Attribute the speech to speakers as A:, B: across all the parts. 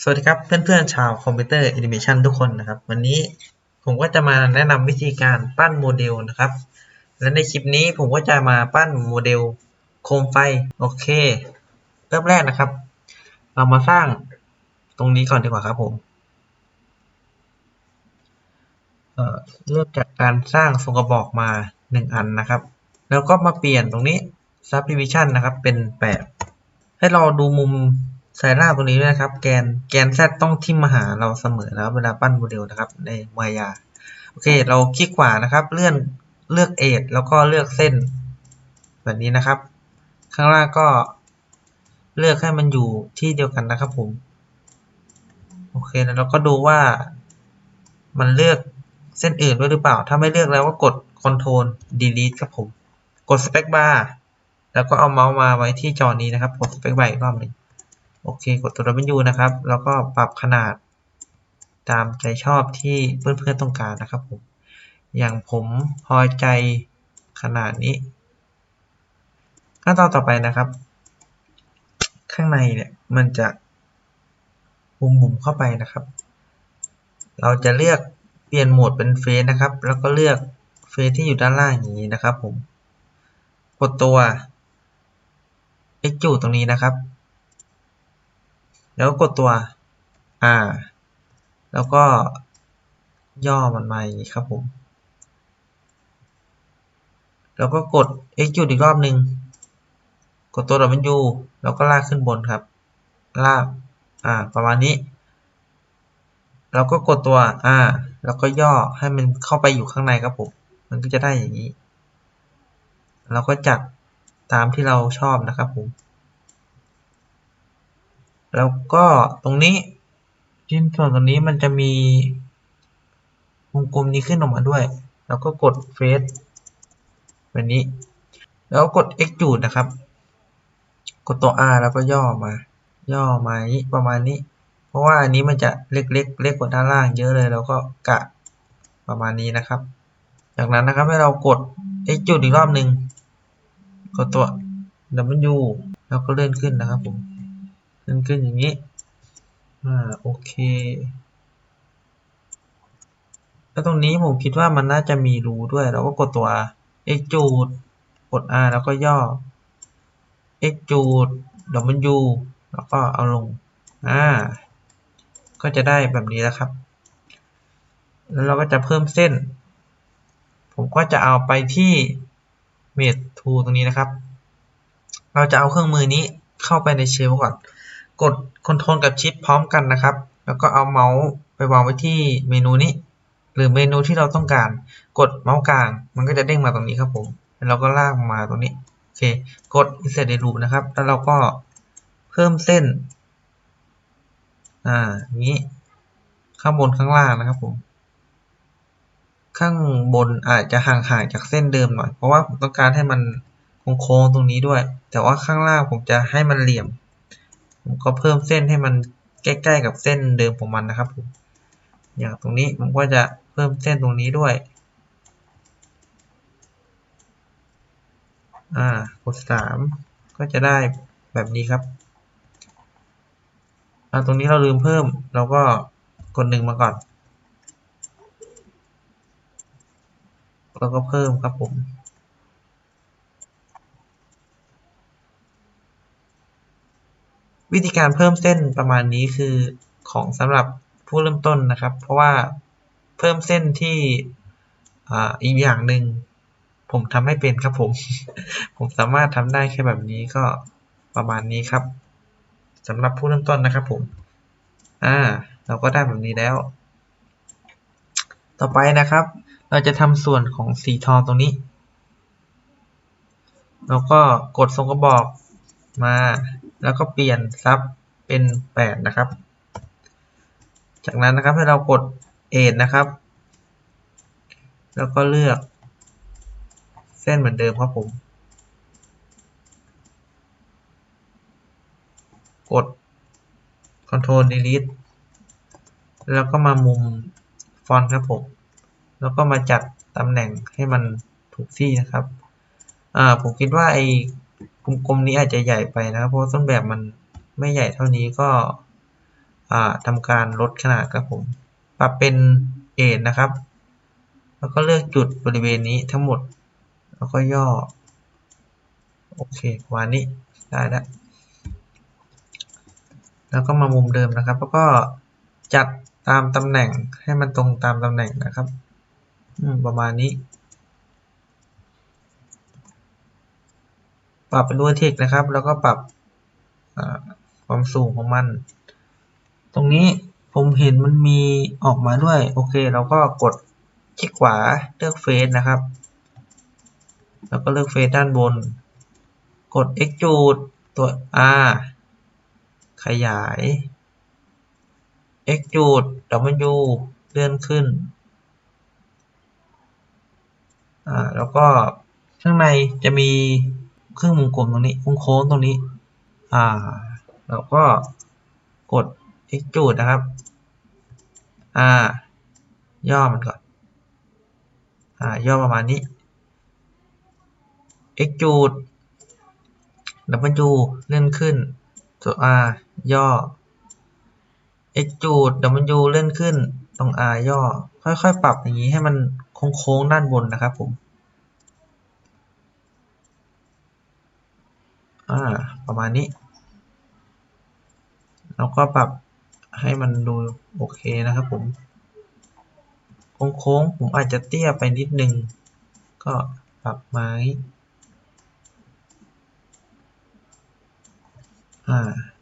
A: สวัสดีครับเพื่อนๆชาวคอมพิวเตอร์แอนิเมชันทุกคนนะครับ วันนี้ผมก็จะมาแนะนำวิธีการปั้นโมเดลนะครับ และในคลิปนี้ผมก็จะมาปั้นโมเดลโคมไฟโอเค เริ่มแรกนะครับ เรามาสร้างตรงนี้ก่อนดีกว่าครับผมเเริ่มจากการสร้างทรงกระบอกมาหนึ่งอันนะครับ แล้วก็มาเปลี่ยนตรงนี้ subdivision นะครับเป็นแปดให้เราดูมุม สายล่าตรงนี้ด้วยนะครับ แกนแกน z ต้องทิ่มมาหาเราเสมอแล้วเวลาปั้นโมเดลนะครับ ในมายาโอเค เราคลิกขวานะครับ เลื่อนเลือกเอทแล้วก็เลือกเส้น แบบนี้นะครับ ข้างล่างก็เลือกให้มันอยู่ที่เดียวกันนะครับผม โอเคแล้วเราก็ดูว่า มันเลือกเส้นอื่นด้วยหรือเปล่า ถ้าไม่เลือกแล้วก็กด Ctrl Delete ครับผม กด Space Bar แล้วก็เอาเมาส์มาไว้ที่จอนี้นะครับ กด Space Bar อีกรอบหนึ่ง โอเค กดตัว W นะครับ แล้วก็ปรับขนาดตามใจชอบที่เพื่อนๆต้องการนะครับผม อย่างผมพอใจขนาดนี้ขั้นตอนต่อไปนะครับ ข้างในเนี่ยมันจะบุ่มๆเข้าไปนะครับ เราจะเลือกเปลี่ยนโหมดเป็นเฟซนะครับ แล้วก็เลือกเฟซที่อยู่ด้านล่างอย่างนี้นะครับผม กดตัว x จูตรงนี้นะครับ แล้วก็กดตัว R แล้วก็ย่อมันมาอย่างนี้ครับผม แล้วก็กด x จุดอีกรอบหนึ่งกดตัว W แล้วก็ลากขึ้นบนครับ ลาก อ่า ประมาณนี้ แล้วก็กดตัว R แล้วก็ย่อให้มันเข้าไปอยู่ข้างในครับผม มันก็จะได้อย่างนี้ เราก็จัดตามที่เราชอบนะครับผม แล้วก็ตรงนี้ชิ้นส่วนตรงนี้มันจะมีวงกลมนี้ขึ้นออกมาด้วย แล้วก็กดเฟซแบบนี้ แล้วกด extrude นะครับ กดตัว R แล้วก็ย่อมา ย่อมาประมาณนี้ เพราะว่าอันนี้มันจะเล็กๆเล็กกว่าด้านล่างเยอะเลย แล้วก็กะประมาณนี้นะครับ จากนั้นนะครับให้เรากด extrude อีกรอบหนึ่งกดตัว W แล้วก็เลื่อนขึ้นนะครับผม เลื่อนขึ้นอย่างนี้ อ่า โอเค แล้วตรงนี้ผมคิดว่ามันน่าจะมีรูด้วย เราก็กดตัว extrude กด R แล้วก็ย่อ extrude W แล้วก็เอาลง อ่า ก็จะได้แบบนี้แล้วครับ แล้วเราก็จะเพิ่มเส้น ผมก็จะเอาไปที่ Mate Tool ตรงนี้นะครับ เราจะเอาเครื่องมือนี้เข้าไปในเชลก่อน กด Ctrl กับ Shift พร้อมกันนะครับ แล้วก็เอาเมาส์ไปวางไว้ที่เมนูนี้ หรือเมนูที่เราต้องการ กดเมาส์กลาง มันก็จะเด้งมาตรงนี้ครับผม แล้วเราก็ลากมาตรงนี้ โอเค กด Insert in Loop นะครับ แล้วเราก็เพิ่มเส้น อ่าอย่างนี้ ข้างบนข้างล่างนะครับผม ข้างบนอาจจะห่างๆจากเส้นเดิมหน่อย เพราะว่าผมต้องการให้มันโค้งๆตรงนี้ด้วย แต่ว่าข้างล่างผมจะให้มันเหลี่ยม ผมก็เพิ่มเส้นให้มันใกล้ๆกับเส้นเดิมของมันนะครับผมอย่างตรงนี้ผมก็จะเพิ่มเส้นตรงนี้ด้วยอ่ากดสามก็จะได้แบบนี้ครับอ่าตรงนี้เราลืมเพิ่มเราก็กดหนึ่งมาก่อน แล้วก็เพิ่มครับผม วิธีการเพิ่มเส้นประมาณนี้คือของสำหรับผู้เริ่มต้นนะครับ เพราะว่าเพิ่มเส้นที่อีกอย่างหนึ่งผมทำไม่เป็นครับผม ผมสามารถทำได้แค่แบบนี้ก็ประมาณนี้ครับสำหรับผู้เริ่มต้นนะครับผม อ่า เราก็ได้แบบนี้แล้ว ต่อไปนะครับ เราจะทำส่วนของสีทองตรงนี้ แล้วก็กดทรงกระบอกมา แล้วก็เปลี่ยนซับเป็นแปดนะครับ จากนั้นนะครับให้เรากดเอทนนะครับ แล้วก็เลือก เส้นเหมือนเดิมครับผม กด Ctrl Delete แล้วก็มามุมฟอนต์ครับผม แล้วก็มาจัดตำแหน่งให้มันถูกที่นะครับ อ่า ผมคิดว่าไอ กลมๆนี้อาจจะใหญ่ไปนะครับ เพราะต้นแบบมันไม่ใหญ่เท่านี้ก็ทำการลดขนาดครับผม ปรับเป็นเอ็นะครับ แล้วก็เลือกจุดบริเวณนี้ทั้งหมด แล้วก็ย่อ โอเคประมาณนี้ได้แล้วแล้วก็มามุมเดิมนะครับ แล้วก็จัดตามตำแหน่งให้มันตรงตามตำแหน่งนะครับประมาณนี้ ปรับเป็นรูเทคนะครับ แล้วก็ปรับความสูงของมัน ตรงนี้ผมเห็นมันมีออกมาด้วย โอเค เราก็กดคลิกขวาเลือกเฟซนะครับ แล้วก็เลือกเฟซด้านบน กด extrude ตัว R ขยาย extrude W เลื่อนขึ้น อ่า แล้วก็ข้างในจะมี เครื่องวงกลมตรงนี้วงโค้งตรงนี้ อ่าแล้วก็กด extrude นะครับ อ่า ย่อมันก่อน อ่า ย่อประมาณนี้ extrude W เลื่อนขึ้นตัว R ย่อ extrude W เลื่อนขึ้น ตรง R ย่อ ค่อยๆ ปรับอย่างนี้ให้มันโค้งๆด้านบนนะครับผม อ่า ประมาณนี้ แล้วก็ปรับให้มันดูโอเคนะครับผม โค้งๆ ผมอาจจะเตี้ยไปนิดนึง ก็ปรับไม้อ่า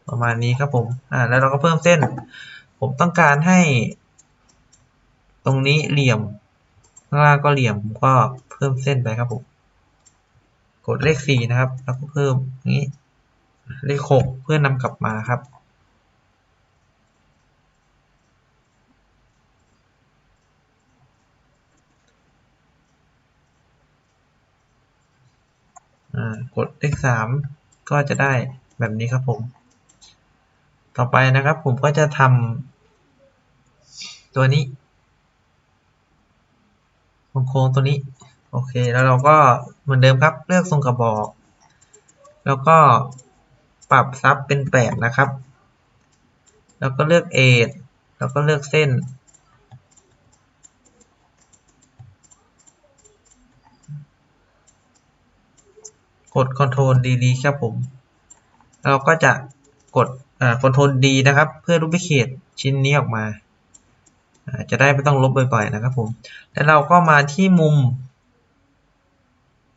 A: ประมาณนี้ครับผม อ่า แล้วเราก็เพิ่มเส้น ผมต้องการให้ ตรงนี้เหลี่ยมข้างล่างก็เหลี่ยมผมก็เพิ่มเส้นไปครับผม กดเลขสี่นะครับ แล้วก็เพิ่มนี้ เลขหกเพื่อนำกลับมาครับ กดเลขสามก็จะได้แบบนี้ครับผม ต่อไปนะครับผมก็จะทำตัวนี้โค้งตัวนี้ โอเค แล้วเราก็เหมือนเดิมครับ เลือกทรงกระบอก แล้วก็ปรับซับเป็นแปดนะครับ แล้วก็เลือกเอทแล้วก็เลือกเส้น กด Ctrl D D ครับผม เราก็จะกดอ่า Ctrl D นะครับ เพื่อรูปเขตชิ้นนี้ออกมาจะได้ไม่ต้องลบบ่อยๆนะครับผม แล้วเราก็มาที่มุม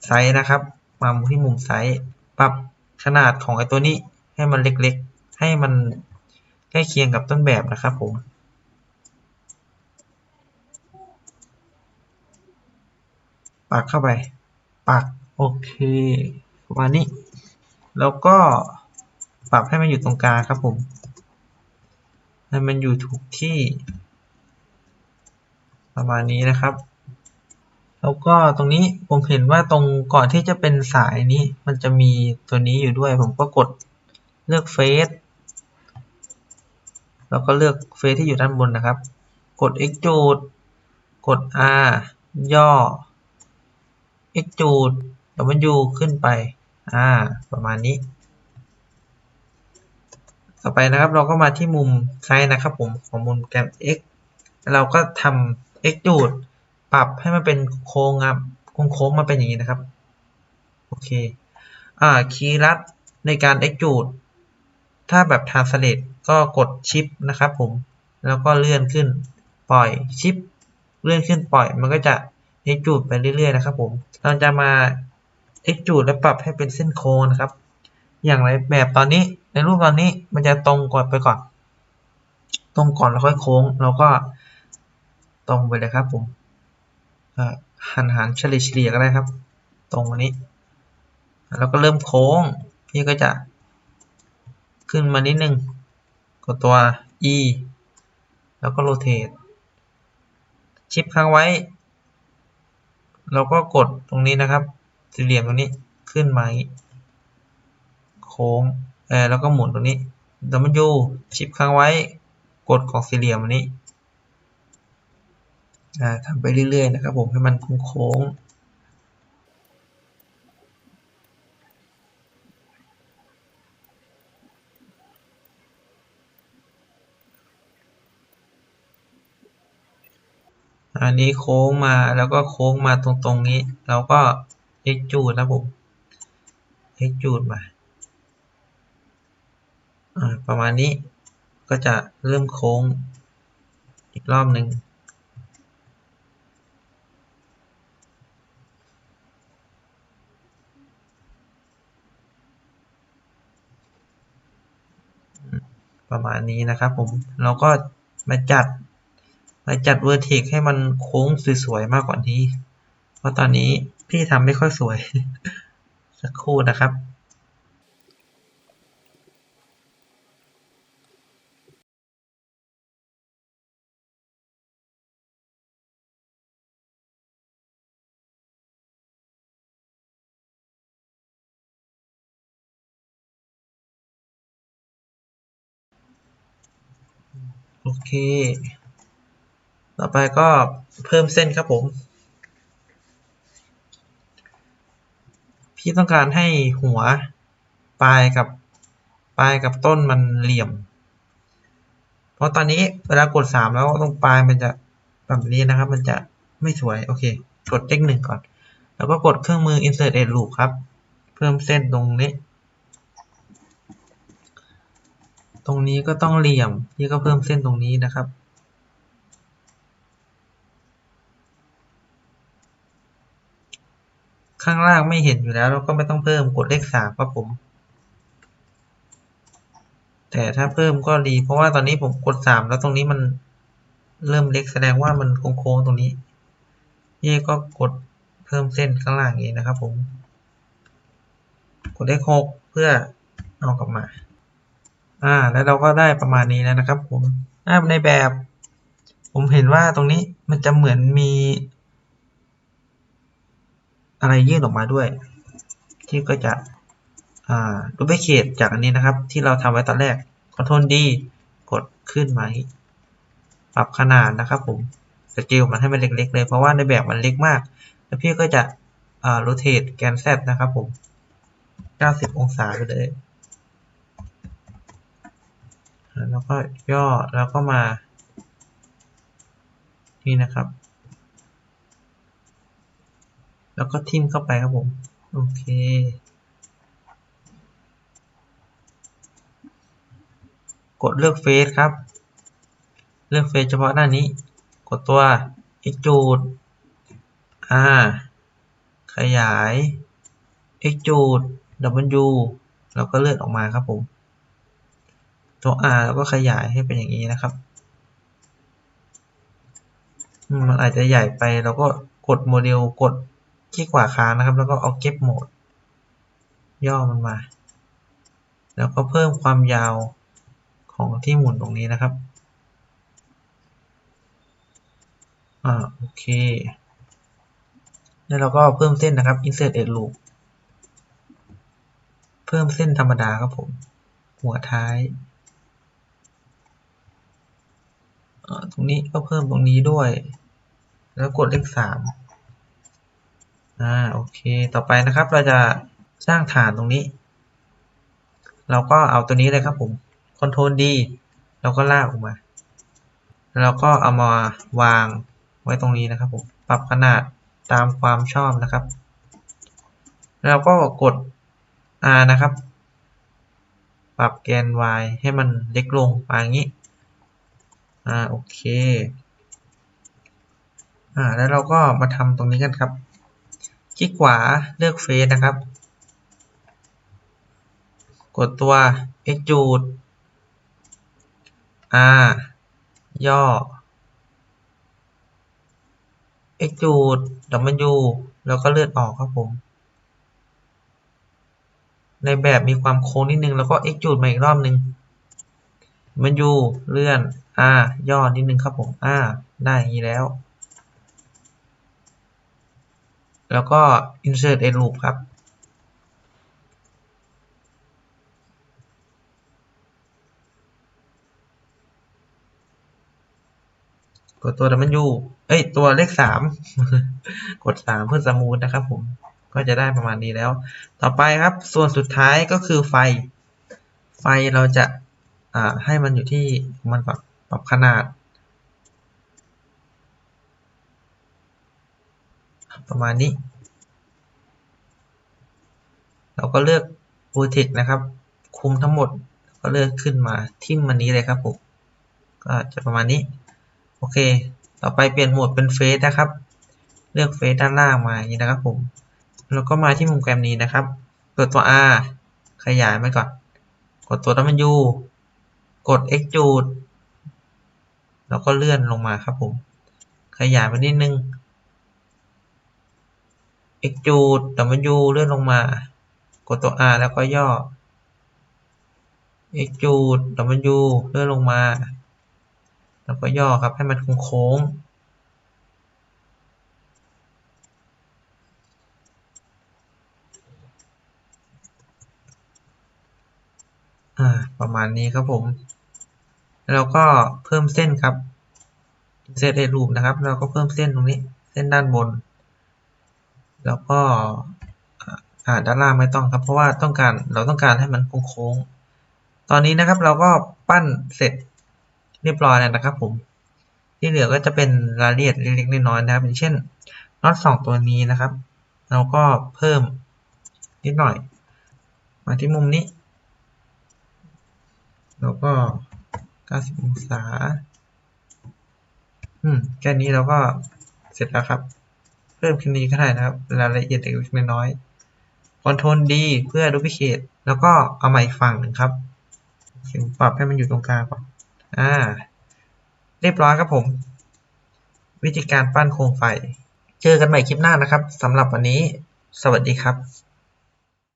A: ไซส์นะครับ มาที่มุมไซส์ปรับขนาดของไอตัวนี้ให้มันเล็กๆ ให้มันใกล้เคียงกับต้นแบบนะครับผมปักเข้าไป ปักโอเคประมาณนี้ แล้วก็ปรับให้มันอยู่ตรงกลางครับผมให้มันอยู่ถูกที่ประมาณนี้นะครับ แล้วก็ตรงนี้ผมเห็นว่าตรงก่อนที่จะเป็นสายนี้ มันจะมีตัวนี้อยู่ด้วย ผมก็กดเลือกเฟซแล้วก็เลือกเฟซที่อยู่ด้านบนนะครับ กด extrude กด R ย่อ extrude W ขึ้นไป อ่า ประมาณนี้ ต่อไปนะครับเราก็มาที่มุมซ้ายนะครับผมของมุมแกน x เราก็ทำ extrude ปรับให้มันเป็นโค้งครับโค้งโค้งมาเป็นอย่างนี้นะครับ โอเค อ่า คีย์ลัดในการ extrude ถ้าแบบ translate ก็กดชิปนะครับผม แล้วก็เลื่อนขึ้นปล่อยชิป เลื่อนขึ้นปล่อย มันก็จะ extrude ไปเรื่อยๆนะครับผม เราจะมา extrude และปรับให้เป็นเส้นโค้งนะครับ อย่างไรแบบตอนนี้ในรูปตอนนี้มันจะตรงก่อนไปก่อน ตรงก่อนแล้วค่อยโค้งเราก็ตรงไปเลยครับผม หันหันเฉลี่ยเฉลี่ยก็ได้ครับ ตรงวันนี้ แล้วก็เริ่มโค้ง พี่ก็จะขึ้นมานิดนึงกดตัว e แล้วก็โรเตทชิปค้างไว้ เราก็กดตรงนี้นะครับสี่เหลี่ยมตรงนี้ขึ้นมาโค้งเออแล้วก็หมุนตรงนี้ W ชิปค้างไว้ กดของสี่เหลี่ยมอันนี้ ทำไปเรื่อยๆนะครับผมให้มันโค้งอันนี้โค้งมาแล้วก็โค้งมาตรงๆนี้ เราก็เอ็กจูดนะผมเอ็กจูดมาประมาณนี้ก็จะเริ่มโค้งอีกรอบหนึ่ง ประมาณนี้นะครับผมเราก็มาจัดมาจัดเวอร์เทกให้มันโค้งสวยๆมากกว่านี้ เพราะตอนนี้พี่ทำไม่ค่อยสวย สักครู่นะครับ โอเค ต่อไปก็เพิ่มเส้นครับผม พี่ต้องการให้หัวปลายกับปลายกับต้นมันเหลี่ยม เพราะตอนนี้เวลากดสามแล้วตรงปลายมันจะแบบนี้นะครับ มันจะไม่สวย โอเค กดเลขหนึ่งก่อน แล้วก็กดเครื่องมือ insert edge loop ครับ เพิ่มเส้นตรงนี้ ตรงนี้ก็ต้องเหลี่ยมพี่ก็เพิ่มเส้นตรงนี้นะครับ ข้างล่างไม่เห็นอยู่แล้ว เราก็ไม่ต้องเพิ่มกดเลขสามครับผม แต่ถ้าเพิ่มก็ดี เพราะว่าตอนนี้ผมกดสามแล้วตรงนี้มันเริ่มเล็กแสดงว่ามันโค้งๆตรงนี้พี่ก็กดเพิ่มเส้นข้างล่างนี้นะครับผม กดเลขหกเพื่อเอากลับมา อ่า แล้วเราก็ได้ประมาณนี้แล้วนะครับ ผมในแบบ ผมเห็นว่าตรงนี้มันจะเหมือนมี อะไรยื่นออกมาด้วย ที่ก็จะอ่าดูไปเขตจากอันนี้นะครับ ที่เราทำไว้ตอนแรก Ctrl D กดขึ้นมาปรับขนาดนะครับ ผมสเกลมันให้มันเล็ก ๆ เลยเพราะว่าในแบบมันเล็กมาก แล้วพี่ก็จะอ่า rotate แกน Z นะครับผม 90 องศาไปเลย แล้วก็ย่อแล้วก็มา นี่นะครับ แล้วก็ทิมเข้าไปครับผม โอเค กดเลือกเฟซครับ เลือกเฟซเฉพาะหน้านี้ กดตัว extrude อ่า ขยาย extrude W แล้วก็เลื่อนออกมาครับผม ตัว R แล้วก็ขยายให้เป็นอย่างนี้นะครับ มันอาจจะใหญ่ไปเราก็กดโมเดลกดคลิกขวาค้างนะครับ แล้วก็เอาเก็บโหมด ย่อมันมา แล้วก็เพิ่มความยาวของที่หมุนตรงนี้นะครับ อ่าโอเค แล้วเราก็เพิ่มเส้นนะครับ insert edge loop เพิ่มเส้นธรรมดาครับผม หัวท้าย ตรงนี้ก็เพิ่มตรงนี้ด้วย แล้วกดเลขสามอ่าโอเค ต่อไปนะครับ เราจะสร้างฐานตรงนี้ เราก็เอาตัวนี้เลยครับผม Ctrl D เราก็ลากออกมาแล้วก็เอามาวางไว้ตรงนี้นะครับผม ปรับขนาดตามความชอบนะครับ แล้วก็กด R นะครับ ปรับแกน Y ให้มันเล็กลงอย่างนี้ อ่าโอเคอ่าแล้วเราก็มาทำตรงนี้กันครับ คลิกขวาเลือกเฟซนะครับ กดตัว extrude R ย่อ extrude W แล้วก็เลื่อนออกครับผม ในแบบมีความโค้งนิดนึง แล้วก็ extrude มาอีกรอบนึง W เลื่อน R ย่อนิดนึงครับผมอ่าได้อย่างนี้แล้ว แล้วก็ insert edge loop ครับ กดตัว W เอ้ย ตัวเลขสามกดสามเพื่อสมูทนะครับผม ก็จะได้ประมาณนี้แล้ว ต่อไปครับ ส่วนสุดท้ายก็คือไฟ ไฟเราจะ อ่าให้มันอยู่ที่มันปรับปรับขนาด ประมาณนี้ เราก็เลือก Vortex นะครับ คุมทั้งหมดก็เลือกขึ้นมาทิมมันนี้เลยครับผมก็จะประมาณนี้ โอเค ต่อไปเปลี่ยนโหมดเป็นเฟสนะครับ เลือกเฟสด้านล่างมาอย่างนี้นะครับผม แล้วก็มาที่มุมแกรมนี้นะครับ กดตัว R ขยายไปก่อน กดตัว W กด Extrude แล้วก็เลื่อนลงมาครับผม ขยายไปนิดนึง Extrude W เลื่อนลงมา กดตัว R แล้วก็ย่อ Extrude W เลื่อนลงมา แล้วก็ย่อครับให้มันโค้งๆอ่า ประมาณนี้ครับผม แล้วก็เพิ่มเส้นครับ insert a loop นะครับ เราก็เพิ่มเส้นตรงนี้ เส้นด้านบน แล้วก็อ่าด้านล่างไม่ต้องครับ เพราะว่าต้องการเราต้องการให้มันโค้งๆ ตอนนี้นะครับเราก็ปั้นเสร็จเรียบร้อยแล้วนะครับผม ที่เหลือก็จะเป็นรายละเอียดเล็กๆน้อยๆนะครับอย่างเช่นน็อตสองตัวนี้นะครับ เราก็เพิ่มนิดหน่อย มาที่มุมนี้ แล้วก็ 90 องศา อืม แค่นี้เราก็เสร็จแล้วครับ เพิ่มแค่นี้ก็ได้นะครับรายละเอียดเล็กน้อยคอนโทรลดีเพื่อดูพิเคทแล้วก็เอามาอีกฝั่งหนึ่งครับปรับให้มันอยู่ตรงกลางก่อนอ่า เรียบร้อยครับผม วิธีการปั้นโคมไฟ เจอกันใหม่คลิปหน้านะครับสำหรับวันนี้ สวัสดีครับ